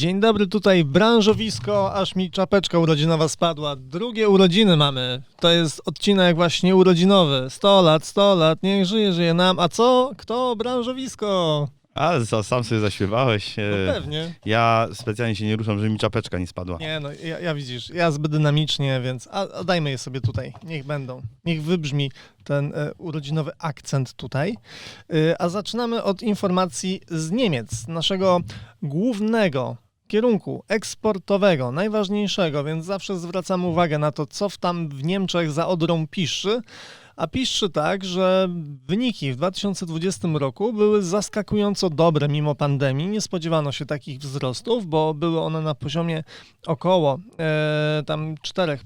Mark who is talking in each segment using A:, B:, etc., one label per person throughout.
A: Dzień dobry, tutaj branżowisko, aż mi czapeczka urodzinowa spadła. Drugie urodziny mamy. To jest odcinek właśnie urodzinowy. 100 lat, 100 lat, niech żyje, żyje nam. A co? Kto? Branżowisko.
B: Ale za- sam sobie zaśpiewałeś.
A: No
B: e,
A: pewnie.
B: Ja specjalnie się nie ruszam, żeby mi czapeczka nie spadła.
A: Nie no, ja, ja widzisz, ja zbyt dynamicznie, więc a, a dajmy je sobie tutaj. Niech będą. Niech wybrzmi ten e, urodzinowy akcent tutaj. E, a zaczynamy od informacji z Niemiec, naszego głównego kierunku eksportowego, najważniejszego, więc zawsze zwracamy uwagę na to, co w tam w Niemczech za Odrą piszczy. A piszczy tak, że wyniki w 2020 roku były zaskakująco dobre mimo pandemii. Nie spodziewano się takich wzrostów, bo były one na poziomie około e, tam 4%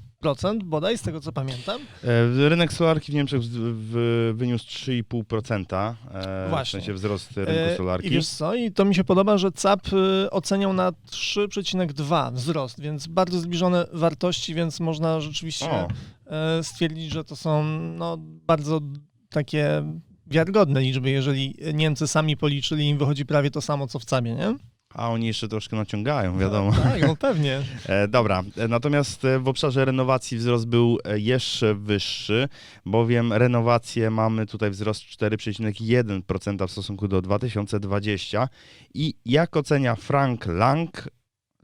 A: bodaj, z tego co pamiętam.
B: E, Rynek solarki w Niemczech wyniósł 3,5%. E,
A: Właśnie.
B: W sensie wzrost rynku
A: E,
B: solarki.
A: I wiesz co, i to mi się podoba, że CAP y, oceniał na 3,2 wzrost, więc bardzo zbliżone wartości, więc można rzeczywiście
B: O,
A: stwierdzić, że to są no, bardzo takie wiarygodne liczby, jeżeli Niemcy sami policzyli, im wychodzi prawie to samo, co w CABie, nie?
B: A oni jeszcze troszkę naciągają, wiadomo.
A: No, tak, no pewnie.
B: E, dobra, e, natomiast e, w obszarze renowacji wzrost był jeszcze wyższy, bowiem renowacje mamy tutaj wzrost 4,1% w stosunku do 2020 i jak ocenia Frank Lang,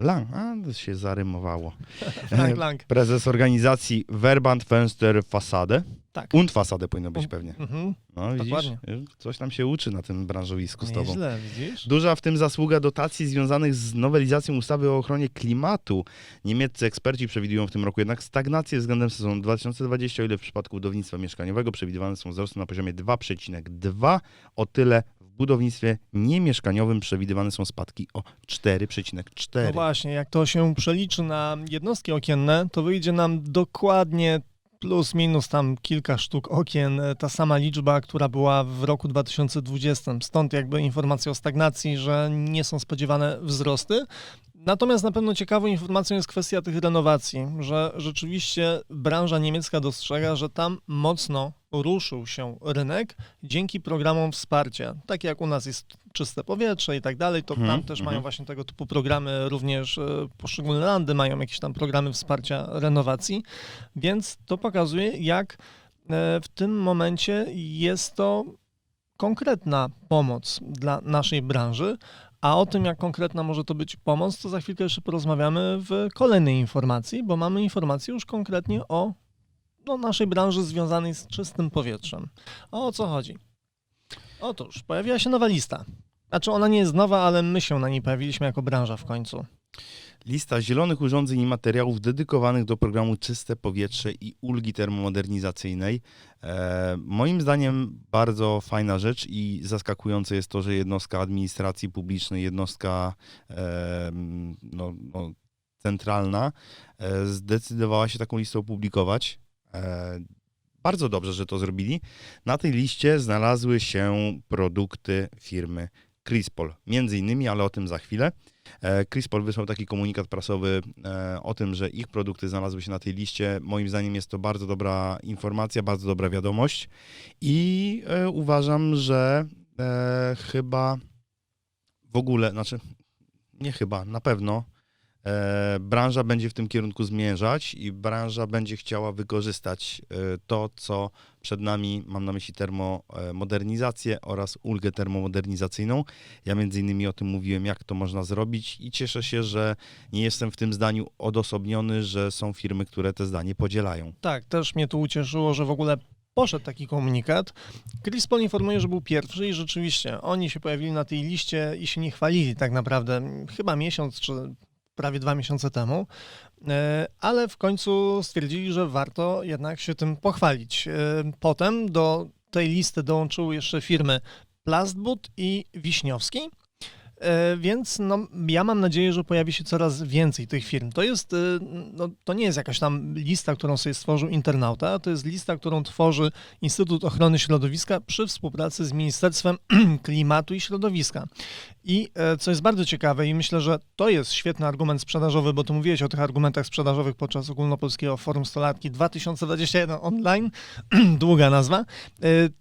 B: Lang, a to się zarymowało,
A: Frank Lang.
B: prezes organizacji Verband Fenster Fassade,
A: Tak.
B: und Fassade powinno być pewnie.
A: Mhm.
B: No widzisz,
A: Dokładnie.
B: coś tam się uczy na tym branżowisku z tobą.
A: Nieźle, widzisz?
B: Duża w tym zasługa dotacji związanych z nowelizacją ustawy o ochronie klimatu. Niemieccy eksperci przewidują w tym roku jednak stagnację względem sezonu 2020, o ile w przypadku budownictwa mieszkaniowego przewidywane są wzrosty na poziomie 2,2. O tyle w budownictwie niemieszkaniowym przewidywane są spadki o 4,4.
A: No właśnie, jak to się przeliczy na jednostki okienne, to wyjdzie nam dokładnie plus minus tam kilka sztuk okien, e, ta sama liczba, która była w roku 2020. Stąd jakby informacja o stagnacji, że nie są spodziewane wzrosty. Natomiast na pewno ciekawą informacją jest kwestia tych renowacji, że rzeczywiście branża niemiecka dostrzega, że tam mocno ruszył się rynek dzięki programom wsparcia. Tak jak u nas jest czyste powietrze i tak dalej, to
B: Mhm,
A: tam też
B: mhm.
A: mają właśnie tego typu programy, również e, poszczególne landy mają jakieś tam programy wsparcia renowacji, więc to pokazuje, jak e, w tym momencie jest to konkretna pomoc dla naszej branży, a o tym, jak konkretna może to być pomoc, to za chwilkę jeszcze porozmawiamy w kolejnej informacji, bo mamy informację już konkretnie o no, naszej branży związanej z czystym powietrzem. A o co chodzi? Otóż pojawiła się nowa lista. Znaczy ona nie jest nowa, ale my się na niej pojawiliśmy jako branża w końcu.
B: Lista zielonych urządzeń i materiałów dedykowanych do programu Czyste Powietrze i ulgi termomodernizacyjnej. E, moim zdaniem bardzo fajna rzecz i zaskakujące jest to, że jednostka administracji publicznej, jednostka e, no, no, centralna e, zdecydowała się taką listę opublikować. E, bardzo dobrze, że to zrobili. Na tej liście znalazły się produkty firmy Crispol, między innymi, ale o tym za chwilę. E, Crispol wysłał taki komunikat prasowy e, o tym, że ich produkty znalazły się na tej liście. Moim zdaniem jest to bardzo dobra informacja, bardzo dobra wiadomość i e, uważam, że chyba w ogóle, znaczy nie chyba, na pewno branża będzie w tym kierunku zmierzać i branża będzie chciała wykorzystać e, to, co przed nami, mam na myśli termomodernizację oraz ulgę termomodernizacyjną. Ja między innymi o tym mówiłem, jak to można zrobić i cieszę się, że nie jestem w tym zdaniu odosobniony, że są firmy, które te zdanie podzielają.
A: Tak, też mnie to ucieszyło, że w ogóle poszedł taki komunikat. Crispol informuje, że był pierwszy i rzeczywiście oni się pojawili na tej liście i się nie chwalili tak naprawdę chyba miesiąc czy prawie dwa miesiące temu, E, ale w końcu stwierdzili, że warto jednak się tym pochwalić. E, Potem do tej listy dołączyły jeszcze firmy Plastbud i Wiśniowski. E, Więc no, ja mam nadzieję, że pojawi się coraz więcej tych firm. To jest, e, no, to nie jest jakaś tam lista, którą sobie stworzył internauta, to jest lista, którą tworzy Instytut Ochrony Środowiska przy współpracy z Ministerstwem Klimatu i Środowiska. I e, co jest bardzo ciekawe i myślę, że to jest świetny argument sprzedażowy, bo tu mówiłeś o tych argumentach sprzedażowych podczas Ogólnopolskiego Forum Stolarki 2021 online, długa nazwa,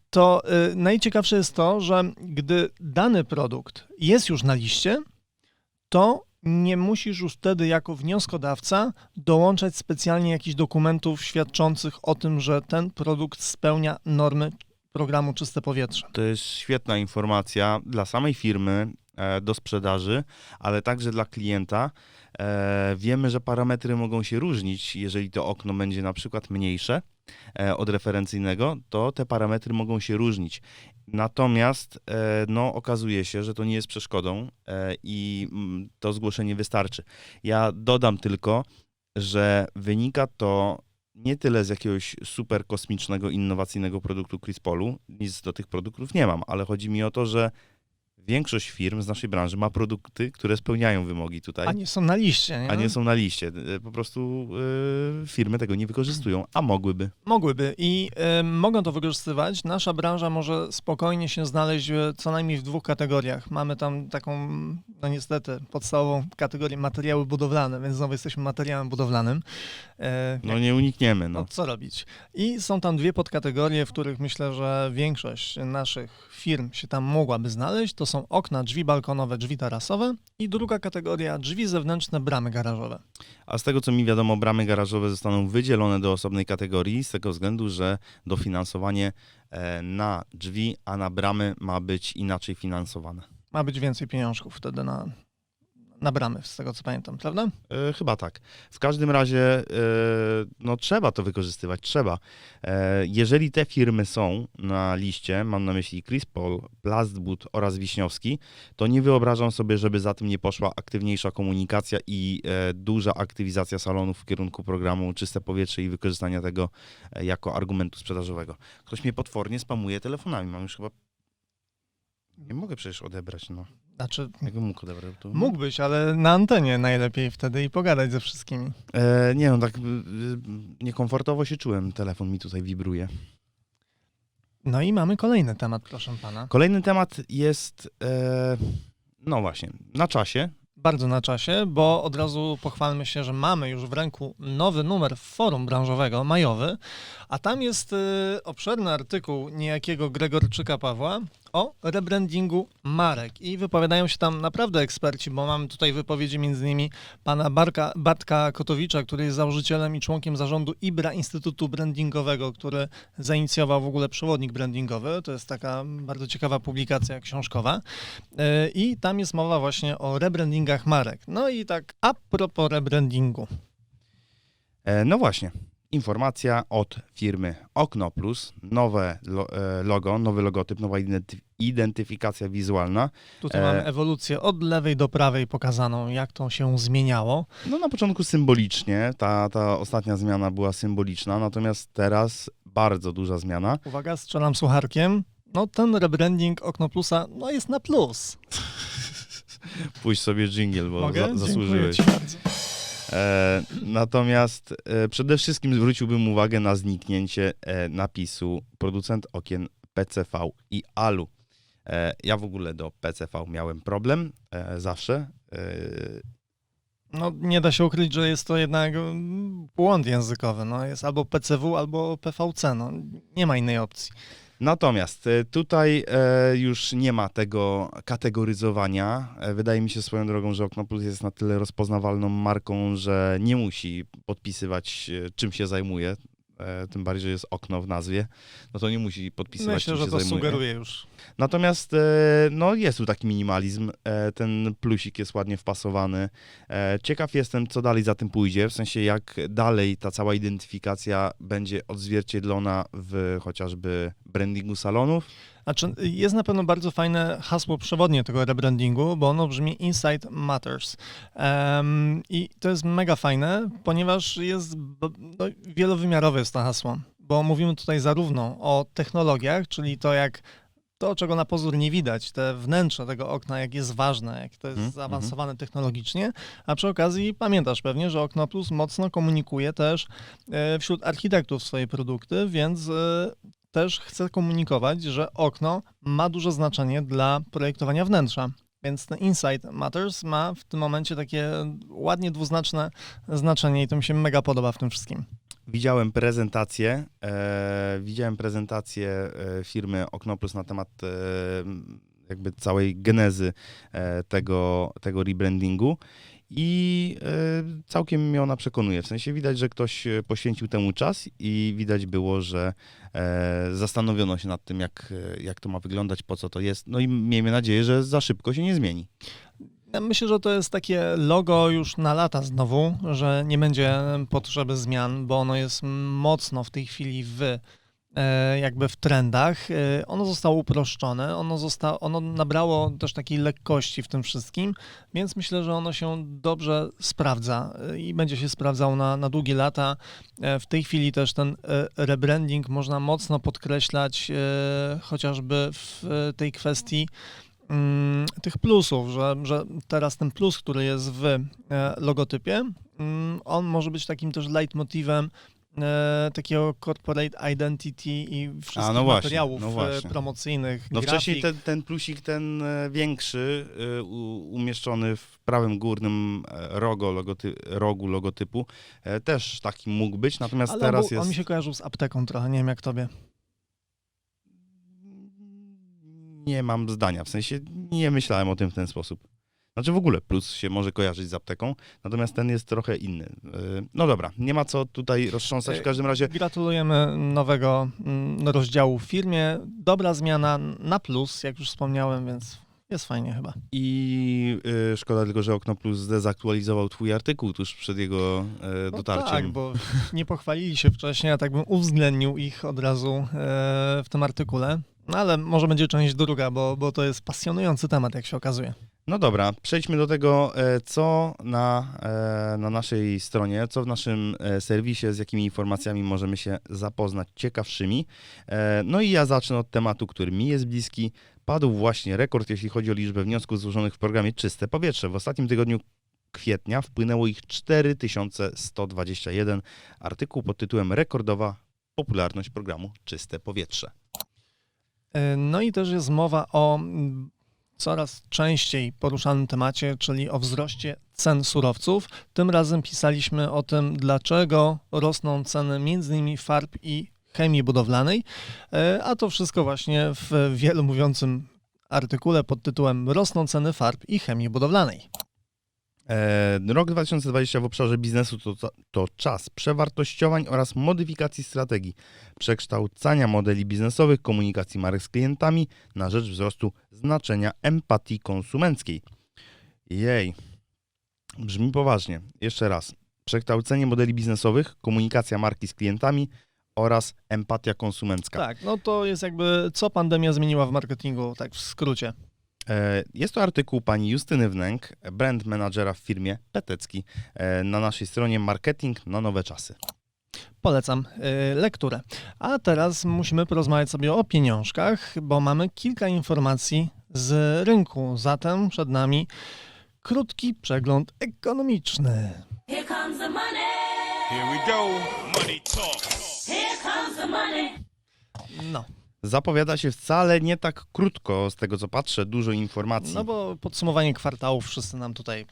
A: to e, najciekawsze jest to, że gdy dany produkt jest już na liście, to nie musisz już wtedy jako wnioskodawca dołączać specjalnie jakichś dokumentów świadczących o tym, że ten produkt spełnia normy programu Czyste Powietrze.
B: To jest świetna informacja dla samej firmy e, do sprzedaży, ale także dla klienta. E, Wiemy, że parametry mogą się różnić. Jeżeli to okno będzie na przykład mniejsze od referencyjnego, to te parametry mogą się różnić. Natomiast e, no, okazuje się, że to nie jest przeszkodą e, i mm, to zgłoszenie wystarczy. Ja dodam tylko, że wynika to nie tyle z jakiegoś super kosmicznego, innowacyjnego produktu Crispolu, nic do tych produktów nie mam, ale chodzi mi o to, że większość firm z naszej branży ma produkty, które spełniają wymogi tutaj,
A: A nie są na liście, nie?
B: a nie są na liście. E, Po prostu e, firmy tego nie wykorzystują, a mogłyby.
A: Mogłyby i y, mogą to wykorzystywać. Nasza branża może spokojnie się znaleźć co najmniej w dwóch kategoriach. Mamy tam taką, no niestety, podstawową kategorię materiały budowlane, więc znowu jesteśmy materiałem budowlanym. E,
B: No nie unikniemy.
A: no
B: No.
A: co robić? I są tam dwie podkategorie, w których myślę, że większość naszych firm się tam mogłaby znaleźć. To są okna, drzwi balkonowe, drzwi tarasowe i druga kategoria drzwi zewnętrzne, bramy garażowe.
B: A z tego, co mi wiadomo, bramy garażowe zostaną wydzielone do osobnej kategorii, z tego względu, że dofinansowanie e, na drzwi, a na bramy ma być inaczej finansowane.
A: Ma być więcej pieniążków wtedy na, na bramy, z tego co pamiętam, prawda?
B: E, chyba tak. W każdym razie, e, no trzeba to wykorzystywać, trzeba. E, jeżeli te firmy są na liście, mam na myśli Crispol, Plastboot oraz Wiśniowski, to nie wyobrażam sobie, żeby za tym nie poszła aktywniejsza komunikacja i duża aktywizacja salonów w kierunku programu Czyste Powietrze i wykorzystania tego jako argumentu sprzedażowego. Ktoś mnie potwornie spamuje telefonami, mam już chyba... Nie mogę przecież odebrać, no.
A: Znaczy,
B: Jakbym mógł odebrać? To...
A: mógłbyś, ale na antenie najlepiej wtedy i pogadać ze wszystkimi.
B: E, nie no, tak y, y, niekomfortowo się czułem. Telefon mi tutaj wibruje.
A: No i mamy kolejny temat, proszę pana.
B: Kolejny temat jest, e, no właśnie, na czasie.
A: Bardzo na czasie, bo od razu pochwalmy się, że mamy już w ręku nowy numer forum branżowego, majowy, a tam jest y, obszerny artykuł niejakiego Gregorczyka Pawła o rebrandingu marek i wypowiadają się tam naprawdę eksperci, bo mamy tutaj wypowiedzi między innymi pana Barka, Bartka Kotowicza, który jest założycielem i członkiem zarządu IBRA Instytutu Brandingowego, który zainicjował w ogóle przewodnik brandingowy. To jest taka bardzo ciekawa publikacja książkowa. E, I tam jest mowa właśnie o rebrandingach marek. No i tak a propos rebrandingu.
B: E, no właśnie, informacja od firmy Okno Plus, nowe e, logo, nowy logotyp, nowa identy, identyfikacja wizualna.
A: Tutaj
B: E.
A: mamy ewolucję od lewej do prawej pokazaną, jak to się zmieniało.
B: No na początku symbolicznie, ta, ta ostatnia zmiana była symboliczna, natomiast teraz bardzo duża zmiana.
A: Uwaga, strzelam sucharkiem. No ten rebranding Okno Plusa no jest na plus.
B: Puść sobie jingle, bo
A: Mogę?
B: za,
A: Dziękuję
B: zasłużyłeś.
A: ci bardzo.
B: E, natomiast e, przede wszystkim zwróciłbym uwagę na zniknięcie e, napisu producent okien PCV i ALU. E, ja w ogóle do PCV miałem problem e, zawsze. E,
A: No nie da się ukryć, że jest to jednak mm, błąd językowy. No, jest albo PCW, albo PVC. No, nie ma innej opcji.
B: Natomiast e, tutaj e, już nie ma tego kategoryzowania. E, Wydaje mi się swoją drogą, że Okno Plus jest na tyle rozpoznawalną marką, że nie musi podpisywać czym się zajmuje. E, Tym bardziej, że jest okno w nazwie, no to nie musi podpisywać
A: Myślę, że to
B: zajmuje.
A: sugeruje już.
B: Natomiast e, no, jest tu taki minimalizm. E, Ten plusik jest ładnie wpasowany. Ciekaw jestem, co dalej za tym pójdzie. W sensie, jak dalej ta cała identyfikacja będzie odzwierciedlona w chociażby brandingu salonów.
A: Znaczy, jest na pewno bardzo fajne hasło przewodnie tego rebrandingu, bo ono brzmi Insight Matters. Em, I to jest mega fajne, ponieważ jest no, wielowymiarowe jest to hasło, bo mówimy tutaj zarówno o technologiach, czyli to jak to, czego na pozór nie widać, te wnętrze tego okna, jak jest ważne, jak to jest
B: Mhm,
A: zaawansowane technologicznie, a przy okazji pamiętasz pewnie, że Okno Plus mocno komunikuje też e, wśród architektów swoje produkty, więc e, też chcę komunikować, że okno ma duże znaczenie dla projektowania wnętrza. Więc ten Insight Matters ma w tym momencie takie ładnie dwuznaczne znaczenie i to mi się mega podoba w tym wszystkim.
B: Widziałem prezentację, e, widziałem prezentację e, firmy Oknoplus na temat e, jakby całej genezy e, tego, tego rebrandingu i e, całkiem mnie ona przekonuje. W sensie widać, że ktoś e, poświęcił temu czas i widać było, że e, zastanowiono się nad tym, jak, jak to ma wyglądać, po co to jest. No i miejmy nadzieję, że za szybko się nie zmieni.
A: Ja myślę, że to jest takie logo już na lata znowu, że nie będzie potrzeby zmian, bo ono jest mocno w tej chwili w jakby w trendach. E, Ono zostało uproszczone, ono, zosta- ono nabrało też takiej lekkości w tym wszystkim, więc myślę, że ono się dobrze sprawdza e, i będzie się sprawdzał na, na długie lata. E, W tej chwili też ten e, rebranding można mocno podkreślać e, chociażby w e, tej kwestii mm, tych plusów, że, że teraz ten plus, który jest w e, logotypie, mm, on może być takim też leitmotivem e, takiego corporate identity i wszystkich
B: no właśnie,
A: materiałów
B: no
A: e,
B: właśnie.
A: promocyjnych,
B: No
A: grafik.
B: wcześniej ten, ten plusik, ten e, większy, e, u- umieszczony w prawym górnym rogo, logoty, rogu logotypu, e, też taki mógł być, natomiast
A: Ale
B: teraz
A: był,
B: jest...
A: on mi się kojarzył z apteką trochę, nie wiem jak tobie.
B: Nie mam zdania, w sensie nie myślałem o tym w ten sposób. Znaczy w ogóle plus się może kojarzyć z apteką, natomiast ten jest trochę inny. E, No dobra, nie ma co tutaj roztrząsać, w każdym razie
A: Gratulujemy nowego mm, rozdziału w firmie. Dobra zmiana na plus, jak już wspomniałem, więc jest fajnie chyba.
B: i e, szkoda tylko, że Okno Plus zdezaktualizował twój artykuł tuż przed jego e,
A: No
B: dotarciem.
A: tak, bo nie pochwalili się wcześniej, a tak bym uwzględnił ich od razu e, w tym artykule. No ale może będzie część druga, bo, bo to jest pasjonujący temat, jak się okazuje.
B: No dobra, przejdźmy do tego, e, co na, e, na naszej stronie, co w naszym e, serwisie, z jakimi informacjami możemy się zapoznać ciekawszymi. No i ja zacznę od tematu, który mi jest bliski. Padł właśnie rekord, jeśli chodzi o liczbę wniosków złożonych w programie Czyste Powietrze. W ostatnim tygodniu kwietnia wpłynęło ich 4121. Artykuł pod tytułem Rekordowa popularność programu Czyste Powietrze.
A: No i też jest mowa o coraz częściej poruszanym temacie, czyli o wzroście cen surowców. Tym razem pisaliśmy o tym, dlaczego rosną ceny m.in. farb i chemii budowlanej, E, a to wszystko właśnie w wielu mówiącym artykule pod tytułem Rosną ceny farb i chemii budowlanej.
B: E, Rok 2020 w obszarze biznesu to, to czas przewartościowań oraz modyfikacji strategii, przekształcania modeli biznesowych, komunikacji marek z klientami na rzecz wzrostu znaczenia empatii konsumenckiej. Jej, brzmi poważnie. Jeszcze raz. Przekształcenie modeli biznesowych, komunikacja marki z klientami oraz empatia konsumencka.
A: Tak, no to jest jakby co pandemia zmieniła w marketingu, tak w skrócie.
B: E, Jest to artykuł pani Justyny Wnęk, brand managera w firmie Petecki, e, na naszej stronie Marketing na nowe czasy.
A: Polecam y, lekturę. A teraz musimy porozmawiać sobie o pieniążkach, bo mamy kilka informacji z rynku. Zatem przed nami krótki przegląd ekonomiczny.
C: Here comes the money.
D: Here we go. Money talk.
C: Here comes the money.
A: No,
B: Zapowiada się wcale nie tak krótko, z tego co patrzę, dużo informacji.
A: no bo podsumowanie kwartałów wszyscy nam tutaj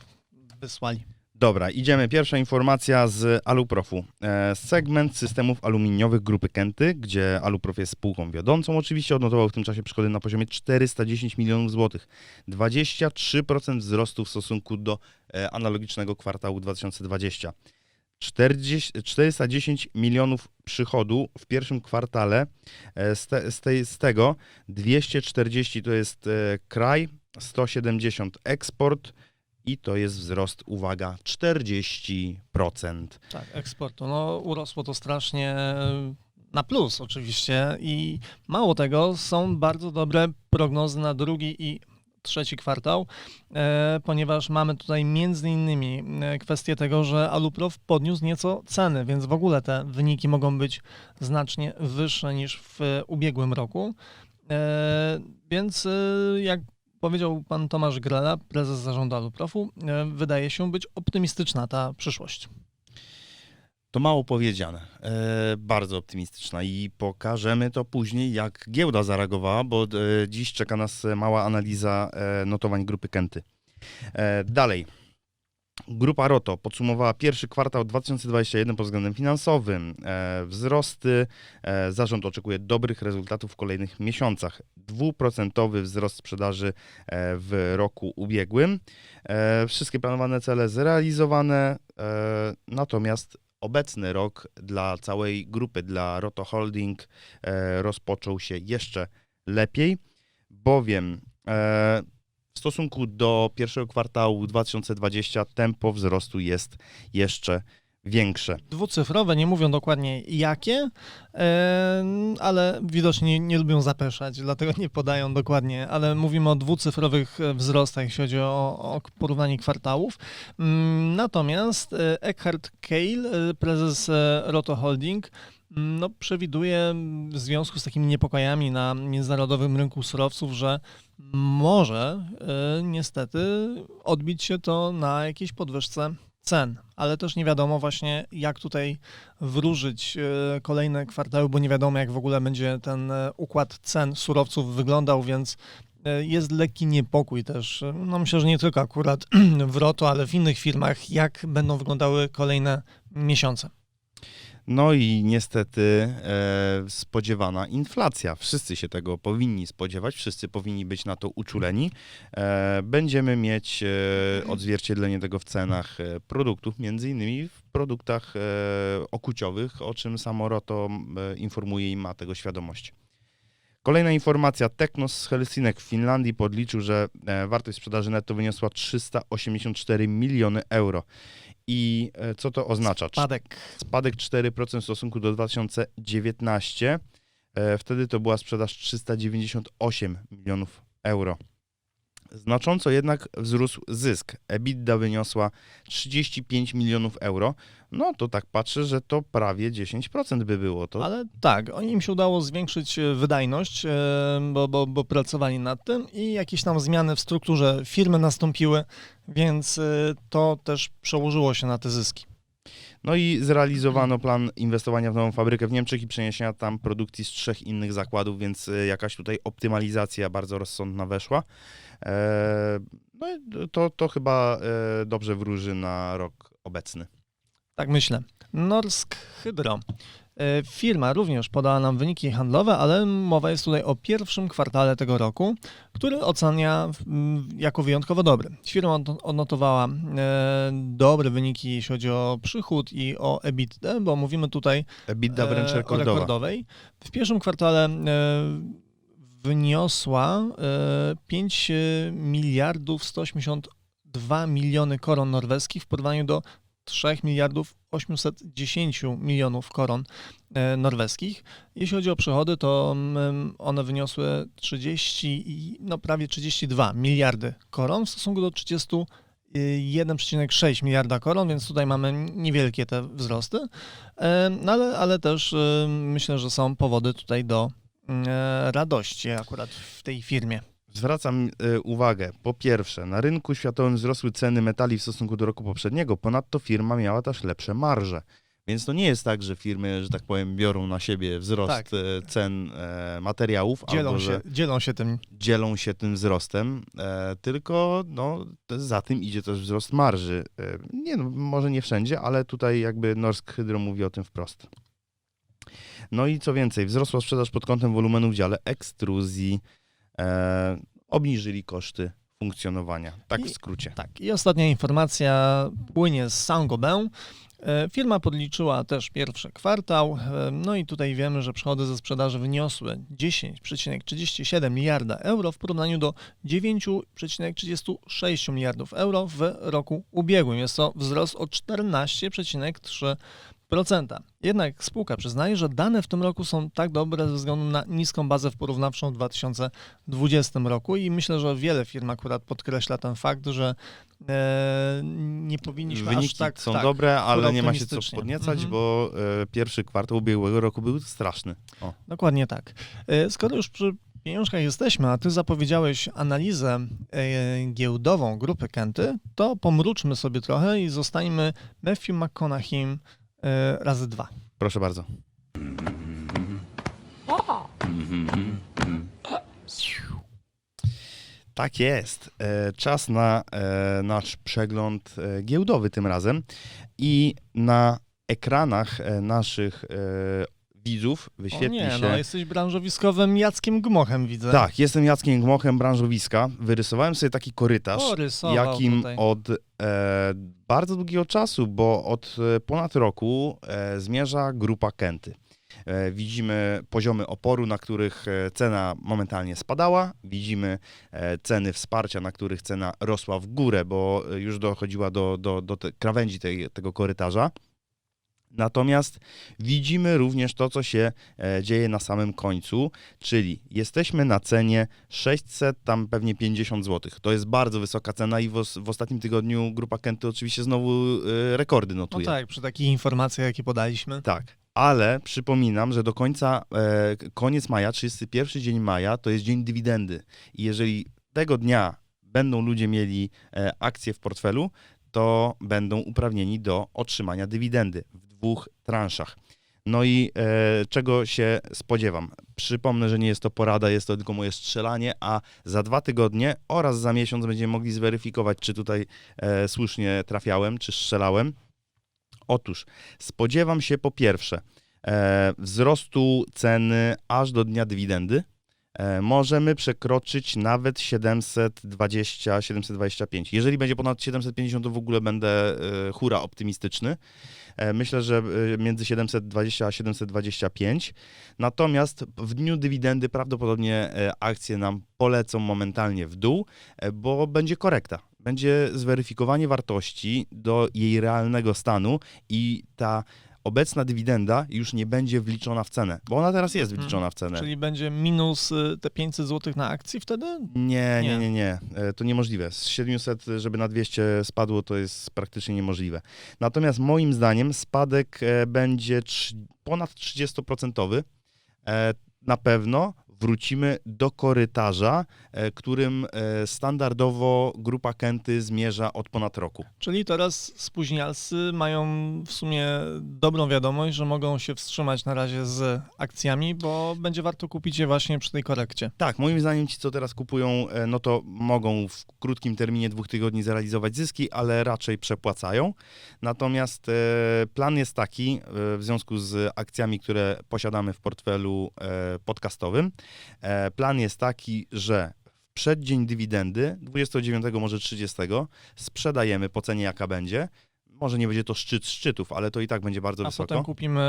A: wysłali.
B: Dobra, idziemy. Pierwsza informacja z Aluprofu. E, Segment systemów aluminiowych grupy Kenty, gdzie Aluprof jest spółką wiodącą, oczywiście odnotował w tym czasie przychody na poziomie 410 milionów złotych. 23% wzrostu w stosunku do e, analogicznego kwartału 2020. 40, 410 milionów przychodu w pierwszym kwartale, e, z, te, z, tej, z tego 240 to jest e, kraj, 170 eksport, i to jest wzrost, uwaga, 40%.
A: Tak, eksportu. No, urosło to strasznie na plus oczywiście i mało tego, są bardzo dobre prognozy na drugi i trzeci kwartał, e, ponieważ mamy tutaj między innymi e, kwestię tego, że Aluprof podniósł nieco ceny, więc w ogóle te wyniki mogą być znacznie wyższe niż w ubiegłym roku. E, więc e, jak powiedział pan Tomasz Grela, prezes zarządu Aluprofu, e, wydaje się być optymistyczna ta przyszłość.
B: To mało powiedziane, e, bardzo optymistyczna i pokażemy to później, jak giełda zareagowała, bo e, dziś czeka nas mała analiza e, notowań grupy Kenty. E, dalej. Grupa Roto podsumowała pierwszy kwartał 2021 pod względem finansowym. E, wzrosty. E, zarząd oczekuje dobrych rezultatów w kolejnych miesiącach. Dwuprocentowy wzrost sprzedaży e, w roku ubiegłym. E, wszystkie planowane cele zrealizowane. E, natomiast obecny rok dla całej grupy, dla Roto Holding e, rozpoczął się jeszcze lepiej, bowiem e, w stosunku do pierwszego kwartału 2020 tempo wzrostu jest jeszcze większe.
A: Dwucyfrowe, nie mówią dokładnie jakie, em, ale widocznie nie, lubią zapeszać, dlatego nie podają dokładnie, ale mówimy o dwucyfrowych e, wzrostach, jeśli chodzi o, o porównanie kwartałów. Mm, Natomiast e, Eckhard Keil, e, prezes e, Roto Holding, mm, no, przewiduje w związku z takimi niepokojami na międzynarodowym rynku surowców, że może e, niestety odbić się to na jakiejś podwyżce cen, ale też nie wiadomo właśnie jak tutaj wróżyć e, kolejne kwartały, bo nie wiadomo jak w ogóle będzie ten e, układ cen surowców wyglądał, więc e, jest lekki niepokój też. No myślę, że nie tylko akurat w Roto, ale w innych firmach, jak będą wyglądały kolejne miesiące.
B: No i niestety e, spodziewana inflacja. Wszyscy się tego powinni spodziewać, wszyscy powinni być na to uczuleni. E, będziemy mieć e, odzwierciedlenie tego w cenach e, produktów, między innymi w produktach e, okuciowych, o czym samo Roto e, informuje i ma tego świadomość. Kolejna informacja. Teknos z Helsinek w Finlandii podliczył, że e, wartość sprzedaży netto wyniosła 384 miliony euro. I e, co to oznacza?
A: Spadek.
B: Spadek 4% w stosunku do 2019. E, Wtedy to była sprzedaż 398 milionów euro. Znacząco jednak wzrósł zysk. EBITDA wyniosła 35 milionów euro. No to tak patrzę, że to prawie 10% by było. To
A: Ale tak, im się udało zwiększyć e, wydajność, e, bo, bo, bo pracowali nad tym i jakieś tam zmiany w strukturze firmy nastąpiły, więc e, to też przełożyło się na te zyski.
B: No i zrealizowano plan inwestowania w nową fabrykę w Niemczech i przeniesienia tam produkcji z trzech innych zakładów, więc e, jakaś tutaj optymalizacja bardzo rozsądna weszła. E, No to, to chyba e, dobrze wróży na rok obecny.
A: Tak myślę. Norsk Hydro. E, Firma również podała nam wyniki handlowe, ale mowa jest tutaj o pierwszym kwartale tego roku, który ocenia mm, jako wyjątkowo dobry. Firma odno- odnotowała e, dobre wyniki, jeśli chodzi o przychód i o EBITDA, bo mówimy tutaj
B: EBITDA wręcz
A: e, o
B: rekordowa.
A: rekordowej. W pierwszym kwartale wyniosła e, 5 miliardów 182 miliony koron norweskich w porównaniu do 3 miliardów 810 milionów koron e, norweskich. Jeśli chodzi o przychody, to mm, one wyniosły 30, i- no prawie 32 miliardy koron w stosunku do 31,6 miliarda koron, więc tutaj mamy niewielkie te wzrosty, E, no ale, ale też e, myślę, że są powody tutaj do e, radości akurat w tej firmie.
B: Zwracam e, uwagę, po pierwsze, na rynku światowym wzrosły ceny metali w stosunku do roku poprzedniego, ponadto firma miała też lepsze marże. Więc to nie jest tak, że firmy, że tak powiem, biorą na siebie wzrost
A: Tak.
B: e, cen e, materiałów,
A: Dzielą
B: albo
A: się, dzielą się tym.
B: dzielą się tym wzrostem, e, tylko no, za tym idzie też wzrost marży. E, nie, no, może nie wszędzie, ale tutaj jakby Norsk Hydro mówi o tym wprost. No i co więcej, wzrosła sprzedaż pod kątem wolumenu w dziale ekstruzji, e, obniżyli koszty funkcjonowania. Tak w
A: I-
B: skrócie.
A: Tak, i ostatnia informacja płynie z Saint-Gobain. E, Firma podliczyła też pierwszy kwartał, e, no i tutaj wiemy, że przychody ze sprzedaży wyniosły 10,37 miliarda euro w porównaniu do 9,36 miliardów euro w roku ubiegłym. Jest to wzrost o 14,3%. Jednak spółka przyznaje, że dane w tym roku są tak dobre ze względu na niską bazę porównawczą w 2020 roku i myślę, że wiele firm akurat podkreśla ten fakt, że e, nie powinniśmy
B: Wyniki
A: aż tak...
B: są
A: tak,
B: dobre, ale nie ma się co podniecać,
A: Mhm.
B: bo e, pierwszy kwartał ubiegłego roku był straszny. O.
A: Dokładnie tak. E, Skoro już przy pieniążkach jesteśmy, a ty zapowiedziałeś analizę e, giełdową grupy Kenty, to pomruczmy sobie trochę i zostańmy Matthew McConaughey razy dwa.
B: Proszę bardzo. Tak jest. E, Czas na e, nasz przegląd e, giełdowy tym razem i na ekranach e, naszych widzów
A: O
B: wyświetli
A: nie,
B: się...
A: no jesteś branżowiskowym Jackiem Gmochem, widzę.
B: Tak, jestem Jackiem Gmochem, branżowiska. Wyrysowałem sobie taki korytarz,
A: O,
B: jakim
A: tutaj.
B: od e, bardzo długiego czasu, bo od e, ponad roku e, zmierza grupa Kenty. E, widzimy poziomy oporu, na których e, cena momentalnie spadała. Widzimy ceny wsparcia, na których cena rosła w górę, bo już dochodziła do, do, do te, krawędzi tej, tego korytarza. Natomiast widzimy również to, co się e, dzieje na samym końcu, czyli jesteśmy na cenie 600, tam pewnie 50 zł. To jest bardzo wysoka cena i w, w ostatnim tygodniu grupa Kenty oczywiście znowu e, rekordy
A: No
B: notuje.
A: tak, przy takich informacjach, jakie podaliśmy.
B: Tak, ale przypominam, że do końca, e, koniec maja, 31 dzień maja, to jest dzień dywidendy. I jeżeli tego dnia będą ludzie mieli akcje w portfelu, to będą uprawnieni do otrzymania dywidendy w dwóch transzach. No i e, czego się spodziewam? Przypomnę, że nie jest to porada, jest to tylko moje strzelanie, a za dwa tygodnie oraz za miesiąc będziemy mogli zweryfikować, czy tutaj e, słusznie trafiałem, czy strzelałem. Otóż spodziewam się po pierwsze e, wzrostu ceny aż do dnia dywidendy. E, możemy przekroczyć nawet 720, 725. Jeżeli będzie ponad 750, to w ogóle będę e, hura optymistyczny. E, myślę, że między 720 a 725. Natomiast w dniu dywidendy prawdopodobnie akcje nam polecą momentalnie w dół, bo będzie korekta. Będzie zweryfikowanie wartości do jej realnego stanu i ta obecna dywidenda już nie będzie wliczona w cenę, bo ona teraz jest
A: Mhm.
B: wliczona w cenę.
A: Czyli będzie minus y, te 500 zł na akcji wtedy?
B: Nie, nie,
A: Nie.
B: nie. E, To niemożliwe. Z 700, żeby na 200 spadło, to jest praktycznie niemożliwe. Natomiast moim zdaniem spadek e, będzie ponad 30%. E, Na pewno wrócimy do korytarza, e, którym e, standardowo grupa Kenty zmierza od ponad roku.
A: Czyli teraz spóźnialcy mają w sumie dobrą wiadomość, że mogą się wstrzymać na razie z akcjami, bo będzie warto kupić je właśnie przy tej korekcie.
B: Tak, moim zdaniem ci, co teraz kupują, e, no to mogą w krótkim terminie dwóch tygodni zrealizować zyski, ale raczej przepłacają. Natomiast plan jest taki, w związku z akcjami, które posiadamy w portfelu podcastowym, plan jest taki, że w przeddzień dywidendy, 29 może 30, sprzedajemy po cenie jaka będzie. Może nie będzie to szczyt szczytów, ale to i tak będzie bardzo
A: A
B: wysoko.
A: potem kupimy,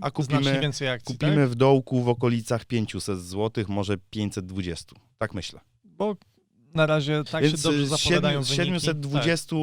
B: A kupimy-
A: znacznie więcej akcji,
B: Kupimy
A: tak?
B: w dołku w okolicach 500 zł, może 520. Tak myślę.
A: Bo na razie tak się dobrze
B: z
A: zapowiadają
B: siedmiu-
A: wyniki.
B: 720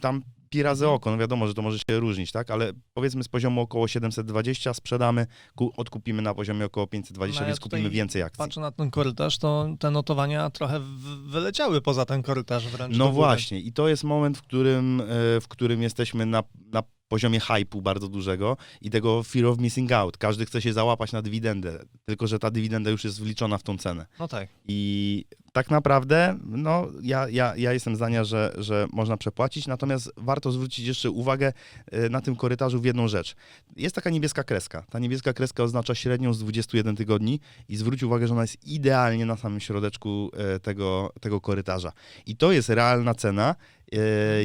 B: tam pi razy oko, no wiadomo, że to może się różnić, tak? Ale powiedzmy z poziomu około 720 sprzedamy, ku, odkupimy na poziomie około 520,
A: No ja
B: więc kupimy więcej akcji.
A: patrzę na ten korytarz, to te notowania trochę wyleciały poza ten korytarz wręcz.
B: No właśnie, i to jest moment, w którym, e, w którym jesteśmy na, na poziomie hypu bardzo dużego i tego fear of missing out. Każdy chce się załapać na dywidendę, tylko że ta dywidenda już jest wliczona w tą cenę.
A: No tak.
B: I tak naprawdę, no, ja, ja, ja jestem zdania, że, że można przepłacić, natomiast warto zwrócić jeszcze uwagę e, na tym korytarzu w jedną rzecz. Jest taka niebieska kreska. Ta niebieska kreska oznacza średnią z 21 tygodni i zwróć uwagę, że ona jest idealnie na samym środeczku e, tego, tego korytarza. I to jest realna cena,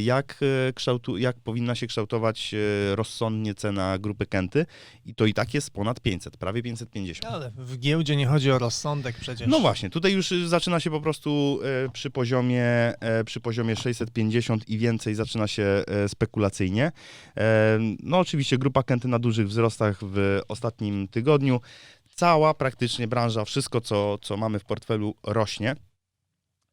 B: jak, e, kształtu, jak powinna się kształtować e, rozsądnie cena grupy Kenty i to i tak jest ponad 500, prawie 550.
A: Ale w giełdzie nie chodzi o rozsądek przecież.
B: No właśnie, tutaj już zaczyna się po prostu e, przy poziomie, e, przy poziomie 650 i więcej zaczyna się e, spekulacyjnie. E, no oczywiście grupa Kenty na dużych wzrostach w ostatnim tygodniu. Cała praktycznie branża, wszystko co, co mamy w portfelu rośnie.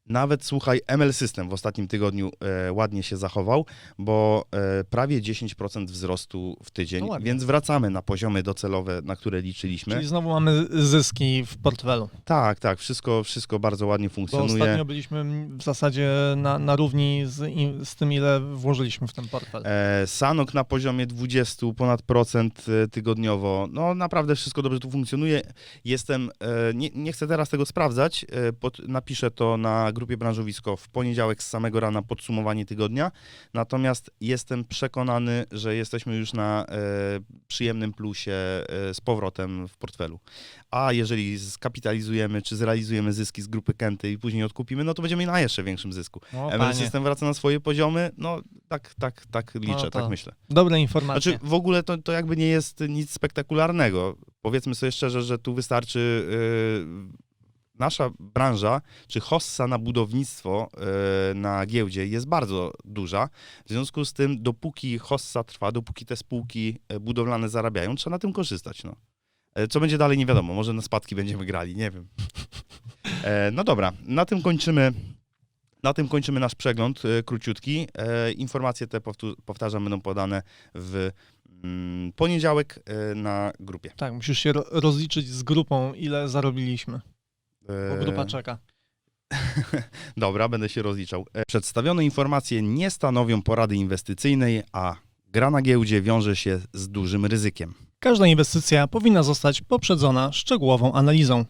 B: Nawet słuchaj, ML System w ostatnim tygodniu e, ładnie się zachował, bo e, prawie 10% wzrostu w tydzień,
A: No ładnie.
B: więc wracamy na poziomy docelowe, na które liczyliśmy.
A: Czyli znowu mamy zyski w portfelu.
B: Tak, tak, wszystko, wszystko bardzo ładnie
A: Bo
B: funkcjonuje.
A: ostatnio byliśmy w zasadzie na, na równi z, im- z tym, ile włożyliśmy w ten portfel.
B: E, Sanok na poziomie 20 ponad procent e, tygodniowo. No naprawdę wszystko dobrze tu funkcjonuje. Jestem, e, nie, nie chcę teraz tego sprawdzać, e, pod, napiszę to na grupie Branżowisko w poniedziałek z samego rana podsumowanie tygodnia. Natomiast jestem przekonany, że jesteśmy już na e, przyjemnym plusie e, z powrotem w portfelu. A jeżeli skapitalizujemy czy zrealizujemy zyski z grupy Kenty i później odkupimy, no to będziemy na jeszcze większym zysku.
A: O,
B: ML
A: panie.
B: System wraca na swoje poziomy, no tak, tak, tak liczę,
A: No to
B: tak myślę.
A: Dobre informacje.
B: Znaczy w ogóle to, to jakby nie jest nic spektakularnego. Powiedzmy sobie szczerze, że tu wystarczy yy, nasza branża, czy hossa na budownictwo yy, na giełdzie jest bardzo duża. W związku z tym, dopóki hossa trwa, dopóki te spółki e, budowlane zarabiają, trzeba na tym korzystać. No. E, Co będzie dalej, nie wiadomo. Może na spadki będziemy grali, nie wiem. E, no dobra, na tym kończymy. Na tym kończymy nasz przegląd e, króciutki. E, informacje te, powtarzam, będą podane w mm, poniedziałek e, na grupie.
A: Tak, musisz się ro- rozliczyć z grupą, ile zarobiliśmy,
B: E,
A: grupa czeka.
B: Dobra, będę się rozliczał. E, Przedstawione informacje nie stanowią porady inwestycyjnej, a gra na giełdzie wiąże się z dużym ryzykiem.
A: Każda inwestycja powinna zostać poprzedzona szczegółową analizą.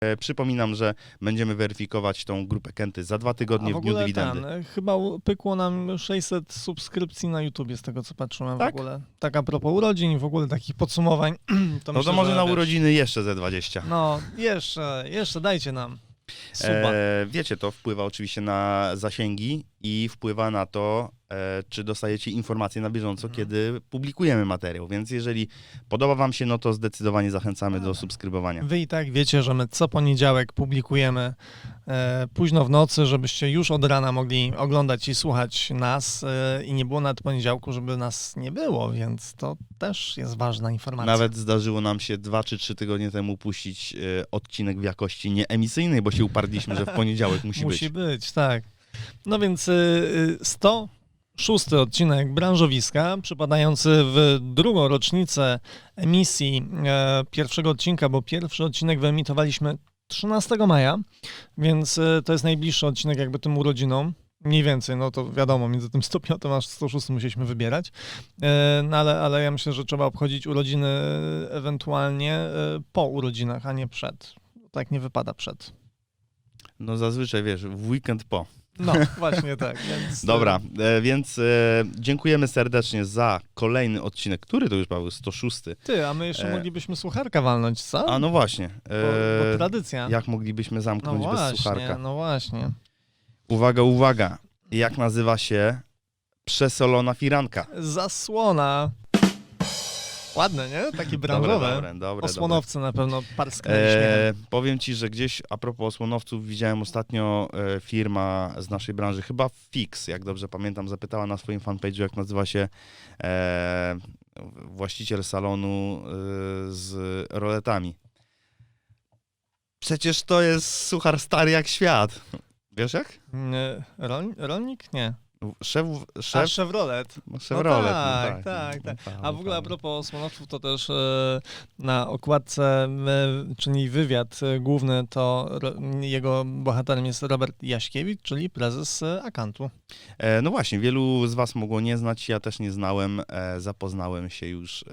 B: E, Przypominam, że będziemy weryfikować tą grupę Kenty za dwa tygodnie
A: A w
B: w dniu
A: ogóle
B: dywidendy.
A: ten, chyba pykło nam 600 subskrypcji na YouTubie, z tego co patrzyłem
B: Tak?
A: w ogóle. Tak a propos urodzin, w ogóle takich podsumowań. To
B: No to
A: myślę,
B: może
A: że
B: na
A: wiesz,
B: urodziny jeszcze ze 20.
A: No, jeszcze, jeszcze dajcie nam suba.
B: E, wiecie, to wpływa oczywiście na zasięgi i wpływa na to, e, czy dostajecie informacje na bieżąco,
A: Mhm.
B: kiedy publikujemy materiał. Więc jeżeli podoba Wam się, no to zdecydowanie zachęcamy do subskrybowania.
A: Wy i tak wiecie, że my co poniedziałek publikujemy e, późno w nocy, żebyście już od rana mogli oglądać i słuchać nas e, i nie było nawet poniedziałku, żeby nas nie było, więc to też jest ważna informacja.
B: Nawet zdarzyło nam się dwa czy trzy tygodnie temu puścić e, odcinek w jakości nieemisyjnej, bo się uparliśmy, że w poniedziałek musi,
A: Musi
B: być.
A: być, tak. No więc y, y, 106 odcinek branżowiska, przypadający w drugą rocznicę emisji e, pierwszego odcinka, bo pierwszy odcinek wyemitowaliśmy 13 maja, więc y, to jest najbliższy odcinek jakby tym urodzinom. Mniej więcej, no to wiadomo, między tym 105 a 106 musieliśmy wybierać, E, no ale, ale ja myślę, że trzeba obchodzić urodziny e, ewentualnie po urodzinach, a nie przed. Tak nie wypada przed.
B: No zazwyczaj, wiesz, w weekend po.
A: No, właśnie tak. Więc,
B: Dobra, e, więc e, dziękujemy serdecznie za kolejny odcinek, który to już Paweł, 106.
A: Ty, a my jeszcze
B: E,
A: moglibyśmy słucharka walnąć, co?
B: A no właśnie.
A: bo, bo
B: E,
A: tradycja.
B: jak moglibyśmy
A: no
B: zamknąć bez
A: właśnie,
B: sucharka?
A: no właśnie.
B: Uwaga, uwaga. Jak nazywa się przesolona firanka?
A: Zasłona. Ładne, nie? Takie branżowe.
B: Dobre, dobre, dobre,
A: Osłonowcy na pewno parsknęli
B: dobre.
A: śmiechem.
B: E, powiem ci, że gdzieś a propos osłonowców widziałem ostatnio e, firma z naszej branży, chyba Fix, jak dobrze pamiętam, zapytała na swoim fanpage'u, jak nazywa się e, właściciel salonu e, z roletami. Przecież to jest suchar stary jak świat. Wiesz jak?
A: Nie, rolnik? Nie.
B: Szef,
A: A,
B: szef,
A: Chevrolet.
B: no, Chevrolet.
A: tak,
B: no,
A: tak,
B: tak,
A: tak.
B: no,
A: A w ogóle a propos osłonowców, to też e, na okładce, czyli wywiad e, główny, to jego bohaterem jest Robert Jaśkiewicz, czyli prezes e, Akantu.
B: No właśnie, wielu z Was mogło nie znać, ja też nie znałem, zapoznałem się już,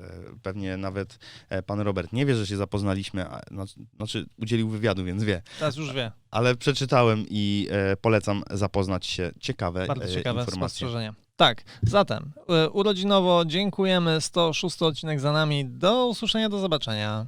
B: pewnie nawet pan Robert nie wie, że się zapoznaliśmy, a, znaczy, znaczy udzielił wywiadu, więc wie,
A: Teraz już wie.
B: ale przeczytałem i polecam zapoznać się, ciekawe,
A: Bardzo
B: e,
A: ciekawe
B: informacje.
A: spostrzeżenia. Tak, zatem e, urodzinowo dziękujemy, 106 odcinek za nami, do usłyszenia, do zobaczenia.